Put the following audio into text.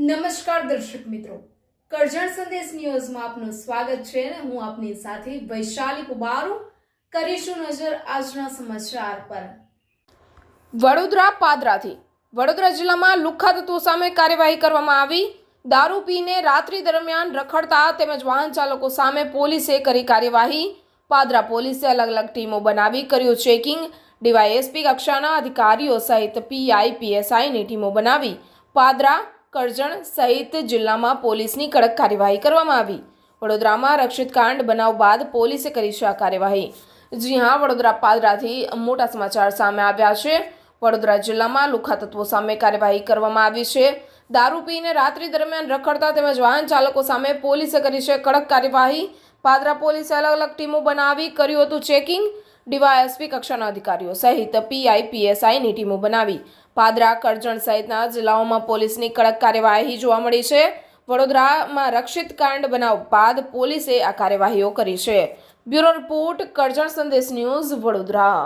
નમસ્કાર દર્શક મિત્રો. કરજણ સંદેશ ન્યૂઝમાં આપનું સ્વાગત છે અને હું આપની સાથે વૈશાલી કુબારુ કરીશું નજર આજના સમાચાર પર. વડોદરા પાદરાથી. વડોદરા જિલ્લામાં લુખ્ખા તત્વો સામે કાર્યવાહી કરવામાં આવી. દારૂ પીને રાત્રિ દરમિયાન રખડતા તેમજ વાહન ચાલકો સામે પોલીસે કરી કાર્યવાહી. પાદરા પોલીસે અલગ અલગ ટીમો બનાવી કર્યું ચેકિંગ. ડીવાયએસપી કક્ષાના અધિકારીઓ સહિત પીઆઈ પીએસઆઈની ટીમો બનાવી. પાદરા કરજણ સહિત જિલ્લામાં પોલીસની કડક કાર્યવાહી કરવામાં આવી. વડોદરામાં રક્ષિત કાંડ બનાવ બાદ પોલીસે કરી છે આ કાર્યવાહી. જી હા, વડોદરા પાદરાથી મોટા સમાચાર સામે આવ્યા છે. વડોદરા જિલ્લામાં લુખા તત્વો સામે કાર્યવાહી કરવામાં આવી છે. દારૂ પીને રાત્રિ દરમિયાન રખડતા તેમજ વાહન ચાલકો સામે પોલીસે કરી છે કડક કાર્યવાહી. પાદરા પોલીસે અલગ અલગ ટીમો બનાવી કર્યું હતું ચેકિંગ. ડીવાયએસપી કક્ષાના અધિકારીઓ સહિત પીઆઈ પીએસઆઈની ટીમો બનાવી. પાદરા, કરજણ સહિતના જિલ્લાઓમાં પોલીસની કડક કાર્યવાહી જોવા મળી છે. વડોદરામાં રક્ષિત કાંડ બનાવ બાદ પોલીસે આ કાર્યવાહીઓ કરી છે. બ્યુરો રિપોર્ટ, કરજણ સંદેશ ન્યૂઝ, વડોદરા.